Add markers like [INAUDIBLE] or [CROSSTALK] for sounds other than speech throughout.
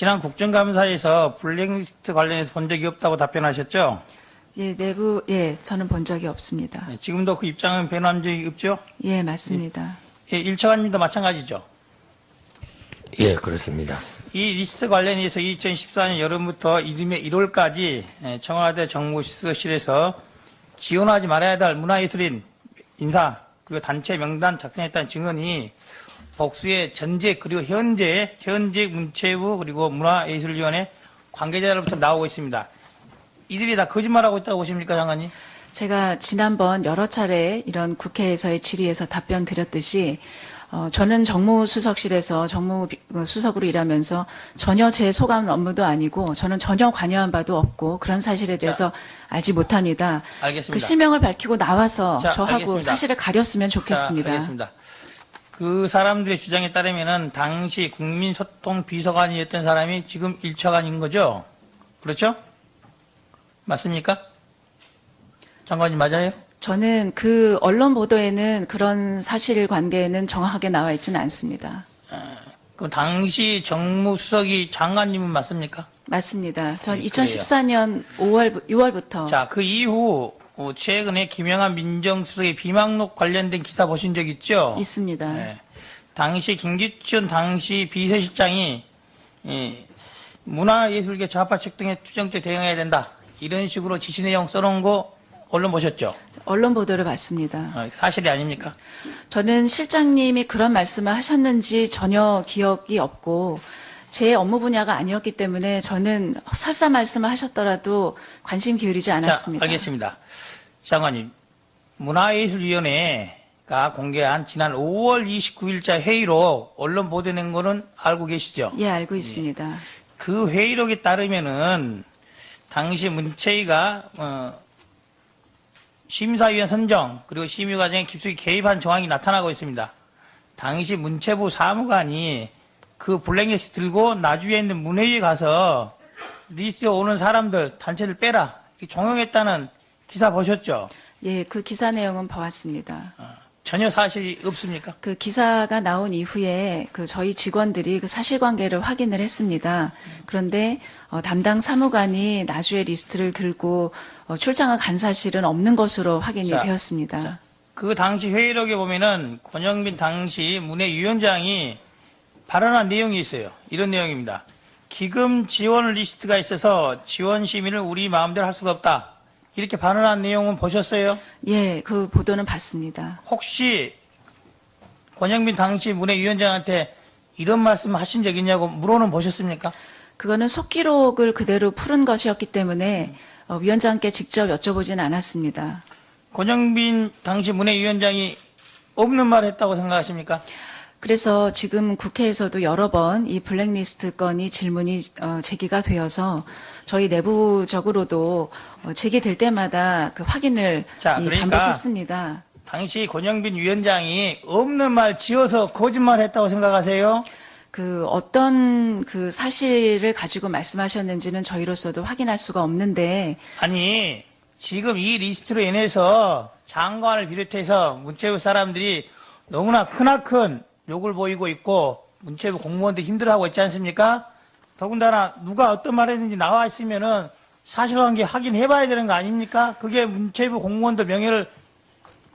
지난 국정감사에서 블랙리스트 관련해서 본 적이 없다고 답변하셨죠? 예, 내부, 예, 저는 본 적이 없습니다. 네, 지금도 그 입장은 변한 적이 없죠? 예, 맞습니다. 예, 일차관님도 마찬가지죠? 예, 그렇습니다. 이 리스트 관련해서 2014년 여름부터 이듬해 1월까지 예, 청와대 정무수석실에서 지원하지 말아야 할 문화예술인 인사 그리고 단체 명단 작성했다는 증언이 복수의 전제 그리고 현재 현직 문체부 그리고 문화예술위원회 관계자로부터 나오고 있습니다. 이들이 다 거짓말하고 있다고 보십니까, 장관님? 제가 지난번 여러 차례 이런 국회에서의 질의에서 답변 드렸듯이 어, 저는 정무수석실에서 정무수석으로 일하면서 전혀 제 소감 업무도 아니고 저는 전혀 관여한 바도 없고 그런 사실에 대해서 알지 못합니다. 알겠습니다. 그 실명을 밝히고 나와서 자, 저하고 알겠습니다. 사실을 가렸으면 좋겠습니다. 자, 알겠습니다. 그 사람들의 주장에 따르면은 당시 국민소통 비서관이었던 사람이 지금 1차관인 거죠? 그렇죠? 맞습니까? 장관님 맞아요? 저는 그 언론 보도에는 그런 사실 관계는 정확하게 나와 있지는 않습니다. 그 당시 정무수석이 장관님은 맞습니까? 맞습니다. 전 네, 2014년 5월, 6월부터 자, 그 이후 어, 최근에 김영한 민정수석의 비망록 관련된 기사 보신 적 있죠? 있습니다. 네. 당시 김기춘 당시 비서실장이 이 문화예술계 좌파 측 등의 추정죄 대응해야 된다. 이런 식으로 지시 내용 써놓은 거 언론 보셨죠? 언론 보도를 봤습니다. 어, 사실이 아닙니까? 저는 실장님이 그런 말씀을 하셨는지 전혀 기억이 없고 제 업무 분야가 아니었기 때문에 저는 설사 말씀을 하셨더라도 관심 기울이지 않았습니다. 자, 알겠습니다. 장관님, 문화예술위원회가 공개한 지난 5월 29일자 회의로 언론 보도낸 거는 알고 계시죠? 예, 알고 있습니다. 그 회의록에 따르면은 당시 문체위가 어, 심사위원 선정 그리고 심의 과정에 깊숙이 개입한 정황이 나타나고 있습니다. 당시 문체부 사무관이 그 블랙리스트 들고 나주에 있는 문회의에 가서 리스트에 오는 사람들 단체들 빼라 종용했다는 기사 보셨죠? 예, 그 기사 내용은 보았습니다. 전혀 사실이 없습니까? 그 기사가 나온 이후에 그 저희 직원들이 그 사실관계를 확인을 했습니다. 그런데 어, 담당 사무관이 나주의 리스트를 들고 어, 출장을 간 사실은 없는 것으로 확인이 자, 되었습니다. 그 당시 회의록에 보면은 권영빈 당시 문해위원장이 발언한 내용이 있어요. 이런 내용입니다. 기금 지원 리스트가 있어서 지원 시민을 우리 마음대로 할 수가 없다. 이렇게 발언한 내용은 보셨어요? 예, 그 보도는 봤습니다. 혹시 권영빈 당시 문해위원장한테 이런 말씀 하신 적 있냐고 물어는 보셨습니까? 그거는 속기록을 그대로 푸른 것이었기 때문에 어, 위원장께 직접 여쭤보진 않았습니다. 권영빈 당시 문해위원장이 없는 말을 했다고 생각하십니까? 그래서 지금 국회에서도 여러 번 이 블랙리스트 건이 질문이 어, 제기가 되어서 저희 내부적으로도 어, 제기될 때마다 그 확인을 자, 이 그러니까 반복했습니다. 당시 권영빈 위원장이 없는 말 지어서 거짓말 했다고 생각하세요? 그 어떤 그 사실을 가지고 말씀하셨는지는 저희로서도 확인할 수가 없는데 아니 지금 이 리스트로 인해서 장관을 비롯해서 문체부 사람들이 너무나 크나큰 욕을 보이고 있고 문체부 공무원들 힘들어하고 있지 않습니까? 더군다나 누가 어떤 말 했는지 나와 있으면은 사실관계 확인해봐야 되는 거 아닙니까? 그게 문체부 공무원들 명예를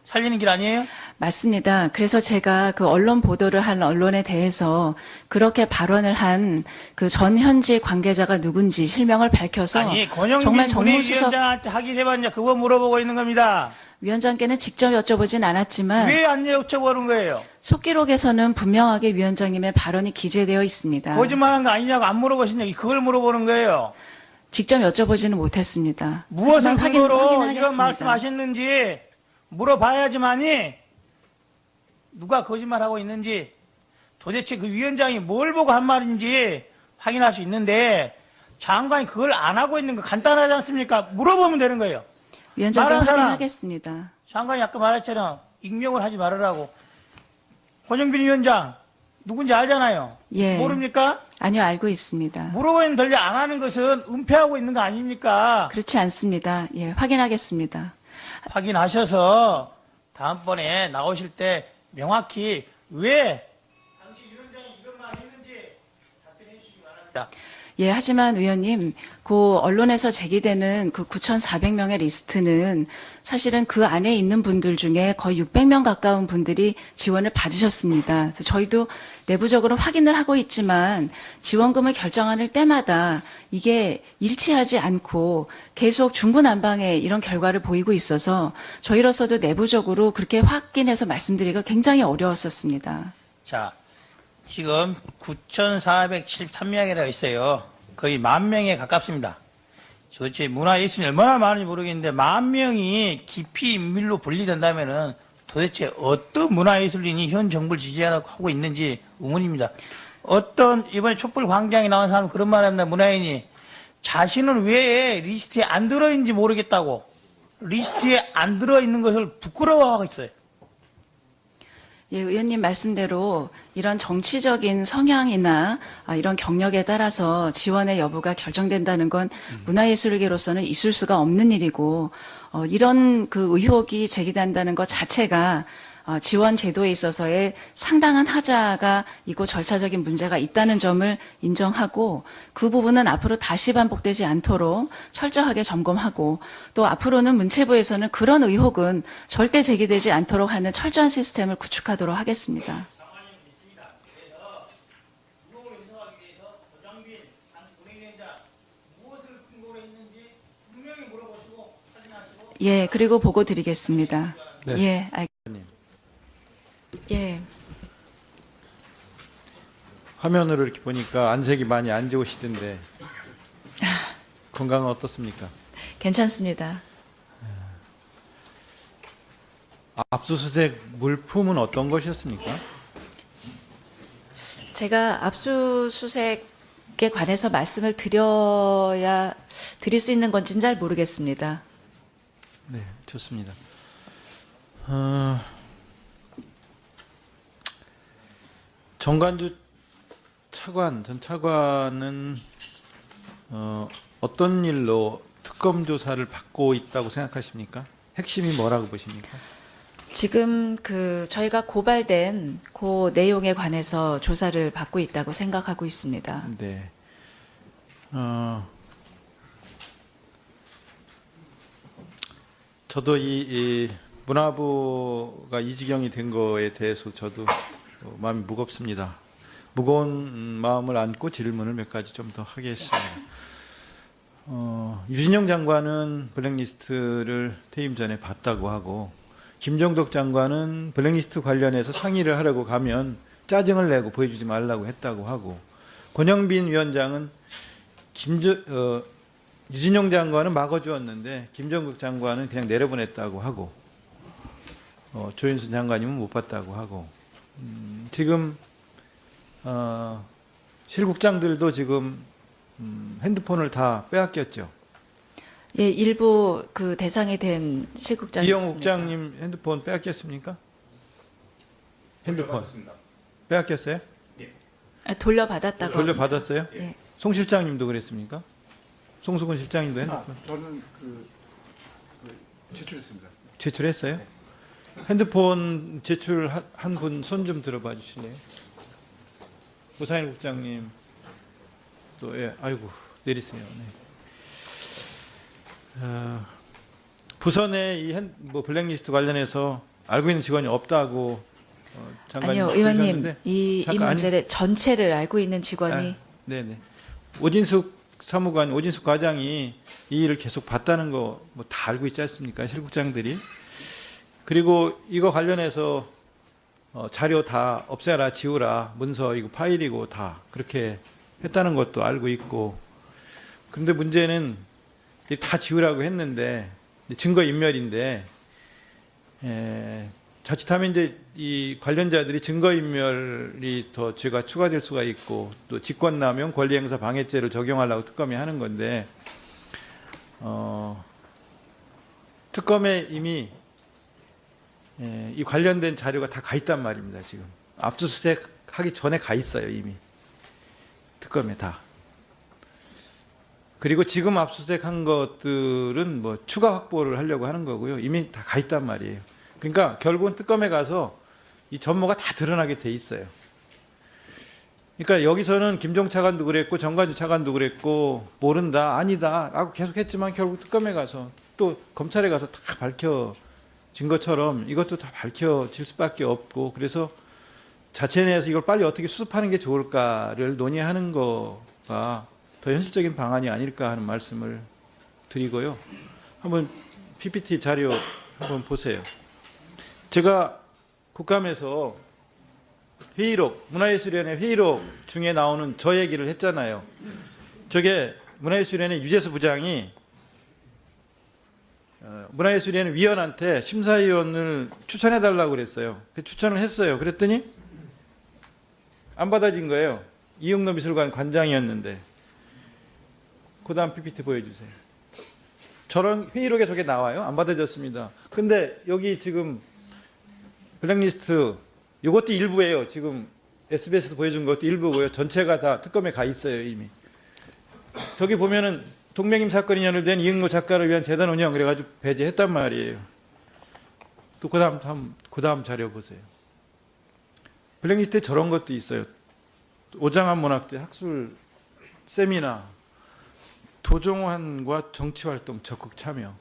살리는 길 아니에요? 맞습니다. 그래서 제가 그 언론 보도를 한 언론에 대해서 그렇게 발언을 한 그 전 현지 관계자가 누군지 실명을 밝혀서 아니 정말 정무수석 문해위원장한테 확인해봤냐 그거 물어보고 있는 겁니다. 위원장께는 직접 여쭤보진 않았지만 왜 안 여쭤보는 거예요? 속기록에서는 분명하게 위원장님의 발언이 기재되어 있습니다. 거짓말한 거 아니냐고 안 물어보시냐 그걸 물어보는 거예요. 직접 여쭤보지는 못했습니다. 무엇을 근거로 이런. 말씀하셨는지 물어봐야지만이 누가 거짓말하고 있는지 도대체 그 위원장이 뭘 보고 한 말인지 확인할 수 있는데 장관이 그걸 안 하고 있는 거 간단하지 않습니까? 물어보면 되는 거예요. 사람. 확인하겠습니다. 장관이 아까 말했처럼 익명을 하지 말으라고. 권영빈 위원장 누군지 알잖아요. 예. 모릅니까? 아니요, 알고 있습니다. 물어보면 덜리 안 하는 것은 은폐하고 있는 거 아닙니까? 그렇지 않습니다. 예, 확인하겠습니다. 확인하셔서 다음번에 나오실 때 명확히 왜 당시 위원장이 이런 말 했는지 답변해 주시기 바랍니다. 예, 하지만 의원님, 그 언론에서 제기되는 그 9,400명의 리스트는 사실은 그 안에 있는 분들 중에 거의 600명 가까운 분들이 지원을 받으셨습니다. 그래서 저희도 내부적으로 확인을 하고 있지만 지원금을 결정하는 때마다 이게 일치하지 않고 계속 중구난방에 이런 결과를 보이고 있어서 저희로서도 내부적으로 그렇게 확인해서 말씀드리기가 굉장히 어려웠었습니다. 자, 지금 9,473명이라고 있어요. 거의 만 명에 가깝습니다. 도대체 문화 예술이 얼마나 많은지 모르겠는데 만 명이 깊이 인밀로 분리된다면은 도대체 어떤 문화 예술인이 현 정부를 지지하고 하고 있는지 의문입니다. 어떤 이번에 촛불 광장에 나온 사람 그런 말 합니다. 문화인이 자신은 왜 리스트에 안 들어있는지 모르겠다고 리스트에 안 들어있는 것을 부끄러워하고 있어요. 예, 의원님 말씀대로 이런 정치적인 성향이나 아, 이런 경력에 따라서 지원의 여부가 결정된다는 건 문화예술계로서는 있을 수가 없는 일이고 어, 이런 그 의혹이 제기된다는 것 자체가 어, 지원 제도에 있어서의 상당한 하자가 있고 절차적인 문제가 있다는 점을 인정하고 그 부분은 앞으로 다시 반복되지 않도록 철저하게 점검하고 또 앞으로는 문체부에서는 그런 의혹은 절대 제기되지 않도록 하는 철저한 시스템을 구축하도록 하겠습니다. 예, 그리고 보고 드리겠습니다. 네. 예, 알... 예, 화면으로 이렇게 보니까 안색이 많이 안 좋으시던데 건강은 어떻습니까? 괜찮습니다. 압수수색 물품은 어떤 것이었습니까? 제가 압수수색에 관해서 말씀을 드려야 드릴 수 있는 건지는 잘 모르겠습니다. 네, 좋습니다. 어, 정관주 차관 전 차관은 어, 어떤 일로 특검 조사를 받고 있다고 생각하십니까? 핵심이 뭐라고 보십니까? 지금 그 저희가 고발된 그 내용에 관해서 조사를 받고 있다고 생각하고 있습니다. 네. 어, 저도 이, 이 문화부가 이 지경이 된 거에 대해서 저도 어, 마음이 무겁습니다. 무거운 음, 마음을 안고 질문을 몇 가지 좀 더 하겠습니다. 어, 유진영 장관은 블랙리스트를 퇴임 전에 봤다고 하고 김정덕 장관은 블랙리스트 관련해서 상의를 하려고 가면 짜증을 내고 보여주지 말라고 했다고 하고 권영빈 위원장은 김저, 어, 유진용 장관은 막아주었는데 김정국 장관은 그냥 내려보냈다고 하고 어, 조윤선 장관님은 못 봤다고 하고 음, 지금 어, 실국장들도 지금 음, 핸드폰을 다 빼앗겼죠. 예, 일부 그 대상이 된 실국장이 이영. 국장님 핸드폰 빼앗겼습니까? 핸드폰 빼앗겼어요? 아, 돌려받았다고. 돌려받았어요? 예. 송 실장님도 그랬습니까? 송수근 실장님도 핸드폰 저는 그, 그 제출했습니다. 제출했어요? 핸드폰 제출한 분 손 좀 들어봐 주실래요? 우상일 국장님 또 예, 아이고 내리세요. 네. 어, 부선에 이뭐 블랙리스트 관련해서 알고 있는 직원이 없다고 어, 아니요, 의원님, 이, 이 문제를 전체를 알고 있는 직원이 아, 네네. 오진숙 사무관, 오진숙 과장이 이 일을 계속 봤다는 거 뭐 다 알고 있지 않습니까? 실국장들이. 그리고 이거 관련해서 어, 자료 다 없애라, 지우라, 문서 이거 파일이고 다 그렇게 했다는 것도 알고 있고. 그런데 문제는 이다 지우라고 했는데 증거 인멸인데 에, 자칫하면 이제 이 관련자들이 증거 인멸이 더 죄가 추가될 수가 있고 또 직권남용 권리행사 방해죄를 적용하려고 특검이 하는 건데 어, 특검에 이미 예, 이 관련된 자료가 다 가 있단 말입니다 지금. 압수수색 하기 전에 가 있어요 이미. 특검에 다. 그리고 지금 압수수색한 것들은 뭐 추가 확보를 하려고 하는 거고요. 이미 다 가 있단 말이에요. 그러니까 결국은 특검에 가서 이 전모가 다 드러나게 돼 있어요. 그러니까 여기서는 김종 차관도 그랬고 정관주 차관도 그랬고 모른다 아니다라고 계속 했지만 결국 특검에 가서 또 검찰에 가서 다 밝혀 진 것처럼 이것도 다 밝혀질 수밖에 없고 그래서 자체 내에서 이걸 빨리 어떻게 수습하는 게 좋을까를 논의하는 거가 더 현실적인 방안이 아닐까 하는 말씀을 드리고요. 한번 PPT 자료 한번 보세요. 제가 국감에서 회의록, 문화예술위원회 회의록 중에 나오는 저 얘기를 했잖아요. 저게 문화예술위원회 유재수 부장이 어, 문화예술위원회 위원한테 심사위원을 추천해 달라고 그랬어요. 그 추천을 했어요. 그랬더니 안 받아진 거예요. 이용노 미술관 관장이었는데. 그 다음 PPT 보여주세요. 저런 회의록에 저게 나와요. 안 받아졌습니다. 근데 여기 지금 블랙리스트 이것도 일부예요. 지금 SBS에서 보여준 것도 일부고요. 전체가 다 특검에 가 있어요 이미. 저기 보면은 동명임 사건이 연루된 이응노 작가를 위한 재단 운영 그래가지고 배제했단 말이에요. 또 그다음 다음 그다음 자료 보세요. 블랙리스트에 저런 것도 있어요. 오장한 문학재 학술 세미나 도종환과 정치활동 적극 참여.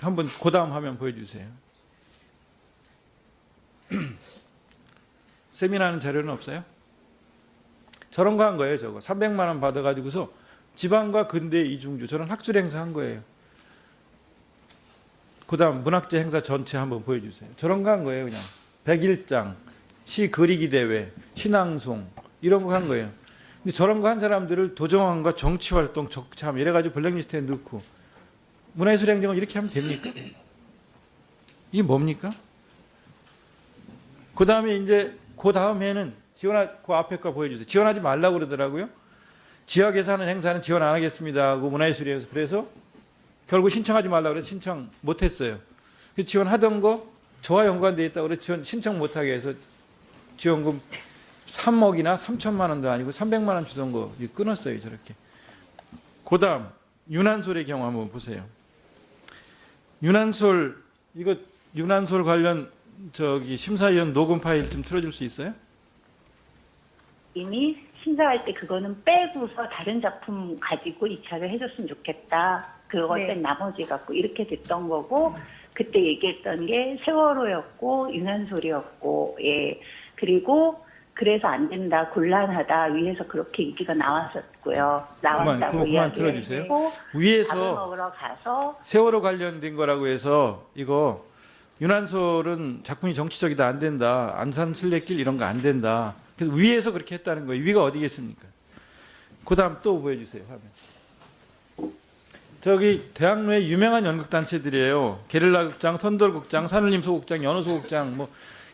한번 그다음 화면 보여주세요. [CLEARS THROAT] 세미나는 자료는 없어요? 저런 거 한 거예요, 저거. 300만 원 받아가지고서 지방과 근대 이중주 저런 학술 행사 한 거예요. 그다음 문학재 행사 전체 한번 보여주세요. 저런 거 한 거예요, 그냥. 101장, 시 그리기 대회, 신앙송 이런 거 한 거예요. 근데 저런 거 한 사람들을 도정환과 정치활동 적참 이래가지고 블랙리스트에 넣고 문화예술 행정을 이렇게 하면 됩니까? 이게 뭡니까? 그 다음에 이제 그 다음 해는 지원하 그 앞에 거 보여주세요. 지원하지 말라고 그러더라고요. 지역에서 하는 행사는 지원 안 하겠습니다 하고 문화예술위에서 그래서 결국 신청하지 말라고 그래서 신청 못 했어요. 그 지원하던 거 저와 연관돼 있다고 그래서 지원 신청 못 하게 해서 지원금 3억이나 3천만 원도 아니고 300만 원 주던 거 끊었어요 저렇게. 그다음 윤한솔의 경우 한번 보세요. 윤한솔 이거 윤한솔 관련 저기 심사위원 녹음 파일 좀 틀어 줄 수 있어요? 이미 심사할 때 그거는 빼고서 다른 작품 가지고 입찰을 해줬으면 좋겠다. 그거 네. 뺀 나머지 갖고 이렇게 됐던 거고 그때 얘기했던 게 세월호였고 윤한솔이었고 예 그리고 그래서 안 된다 곤란하다 위에서 그렇게 얘기가 나왔었고요. 나왔다고 그만 이야기했고. 밥을 위에서 먹으러 가서 세월호 관련된 거라고 해서 이거 윤한솔은 작품이 정치적이다 안 된다 안산 순례길 이런 거 안 된다 그래서 위에서 그렇게 했다는 거예요. 위가 어디겠습니까? 그 다음 또 보여주세요 화면. 저기 대학로에 유명한 연극 단체들이에요. 게릴라 극장 선돌 극장 산울림 소극장 연호 소극장 뭐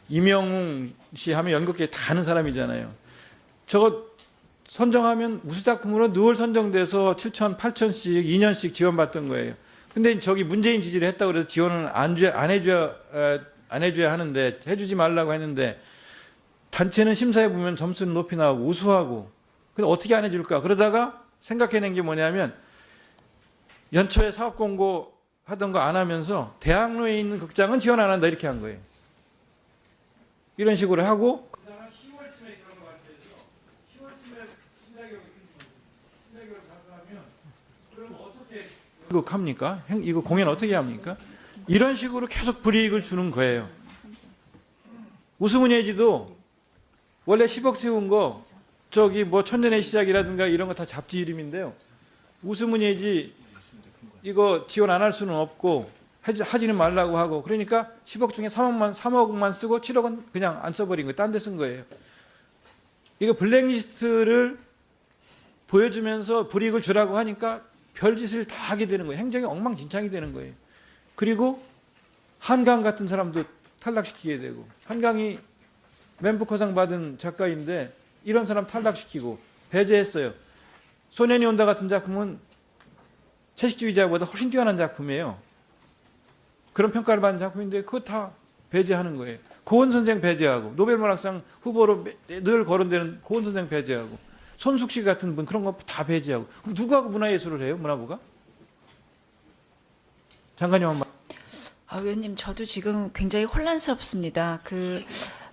이명웅 씨 하면 연극계 다 아는 사람이잖아요. 저거 선정하면 우수 작품으로 누월 선정돼서 7천, 8천씩 2년씩 지원받던 거예요. 근데 저기 문재인 지지를 했다고 그래서 지원을 안, 줘, 안 해줘야 에, 안 해줘야 하는데 해주지 말라고 했는데 단체는 심사해 보면 점수는 높이 나오고 우수하고 근데 어떻게 안 해줄까? 그러다가 생각해낸 게 뭐냐면 연초에 사업 공고 하던 거 안 하면서 대학로에 있는 극장은 지원 안 한다 이렇게 한 거예요. 이런 식으로 하고 이거 합니까? 행- 이거 공연 어떻게 합니까? 이런 식으로 계속 불이익을 주는 거예요. 우스문예지도 원래 10억 세운 거 저기 뭐 천년의 시작이라든가 이런 거 다 잡지 이름인데요. 우스문예지 이거 지원 안 할 수는 없고 하지, 하지는 말라고 하고 그러니까 10억 중에 3억만 3억만 쓰고 7억은 그냥 안 써버린 거예요. 딴 데 쓴 거예요. 이거 블랙리스트를 보여주면서 불이익을 주라고 하니까 별짓을 다 하게 되는 거예요. 행정이 엉망진창이 되는 거예요. 그리고 한강 같은 사람도 탈락시키게 되고 한강이 멘부커상 받은 작가인데 이런 사람 탈락시키고 배제했어요. 소년이 온다 같은 작품은 채식주의자보다 훨씬 뛰어난 작품이에요. 그런 평가를 받는 작품인데 그거 다 배제하는 거예요. 고은 선생 배제하고 노벨문학상 후보로 매- 늘 거론되는 고은 선생 배제하고 손숙 씨 같은 분 그런 거 다 배제하고 그럼 누가 문화예술을 해요? 문화부가? 장관님 한 말. 아, 의원님, 저도 지금 굉장히 혼란스럽습니다. 그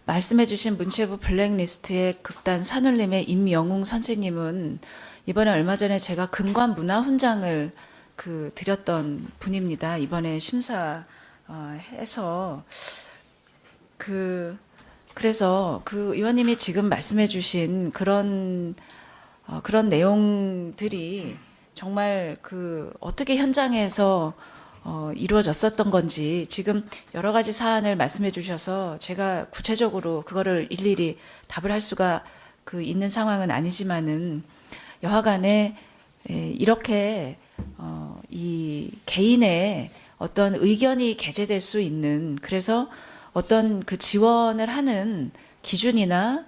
말씀해주신 문체부 블랙리스트의 극단 산울림의 임영웅 선생님은 이번에 얼마 전에 제가 금관 문화 훈장을 그 드렸던 분입니다. 이번에 심사해서 그 그래서 그 의원님이 지금 말씀해주신 그런 어, 그런 내용들이 정말 그 어떻게 현장에서 어, 이루어졌었던 건지 지금 여러 가지 사안을 말씀해 주셔서 제가 구체적으로 그거를 일일이 답을 할 수가 그 있는 상황은 아니지만은 여하간에 에, 이렇게 어, 이 개인의 어떤 의견이 개재될 수 있는 그래서 어떤 그 지원을 하는 기준이나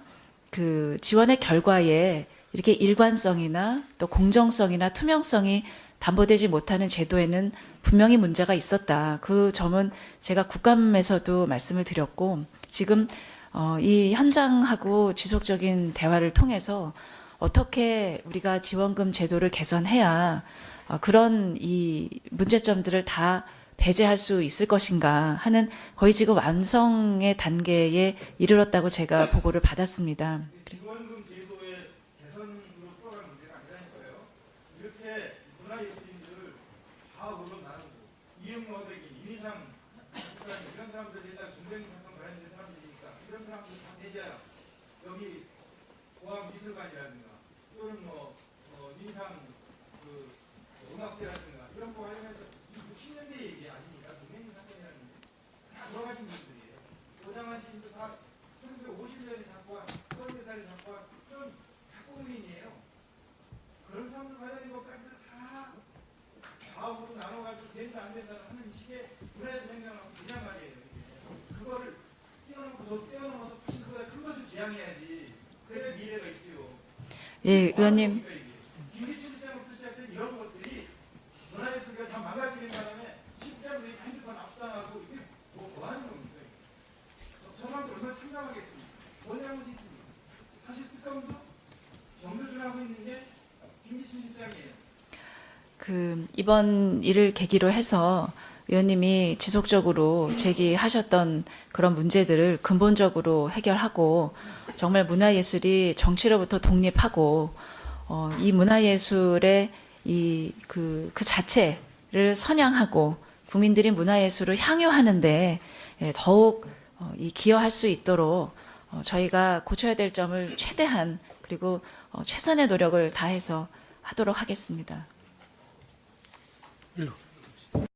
그 지원의 결과에 이렇게 일관성이나 또 공정성이나 투명성이 담보되지 못하는 제도에는 분명히 문제가 있었다. 그 점은 제가 국감에서도 말씀을 드렸고 지금 어, 이 현장하고 지속적인 대화를 통해서 어떻게 우리가 지원금 제도를 개선해야 어, 그런 이 문제점들을 다 배제할 수 있을 것인가 하는 거의 지금 완성의 단계에 이르렀다고 제가 보고를 받았습니다. 지원금 제도의 개선으로 풀어가는 문제가 아니라니까요. 이렇게 문화예술인들을 좌우로 나누고 이영모 백인, 이미상 작가님 이런 사람들에다 중대인 사건 관련된 사람들이니까 이런 사람들 다 대제하라. 여기 고암 미술관이라든가 또는 뭐 어, 인상 그 음악제라든가 이런 거 관련해서 이 60년대 얘기 아닙니까? 동맹 사건이라는 게. 다 돌아가신 분들이에요. 오장한 시인도 다 1950년에 작곡한 30살에 작곡한 그런 작곡민이에요. 그런 사람들 관련된 것까지도 다 좌우로 나눠가지고 된다 안 된다 하는 식의 문화에서 생각하고 그냥 말이에요. 이게. 그거를 뛰어넘고 더 뛰어넘어서 훨씬 그보다 큰 것을 지향해야지. 그래야 미래가 있지요. 예, 의원님. 김기춘 시장부터 시작된 이런 것들이 문화예술가 다 망가지는 바람에 실장들이 핸드폰 압수당하고 이게 뭐, 뭐 하는 겁니까? 저, 저 사람들 얼마나 참담하겠습니까? 뭔 잘못이 있습니까? 사실 특검도 정교준하고 있는 게 김기춘 실 장이에요. 그 이번 일을 계기로 해서 의원님이 지속적으로 제기하셨던 그런 문제들을 근본적으로 해결하고 정말 문화예술이 정치로부터 독립하고 어, 이 문화예술의 이그 그 자체를 선양하고 국민들이 문화예술을 향유하는데 예, 더욱 어, 이 기여할 수 있도록 어, 저희가 고쳐야 될 점을 최대한 그리고 어, 최선의 노력을 다해서 하도록 하겠습니다. 일로.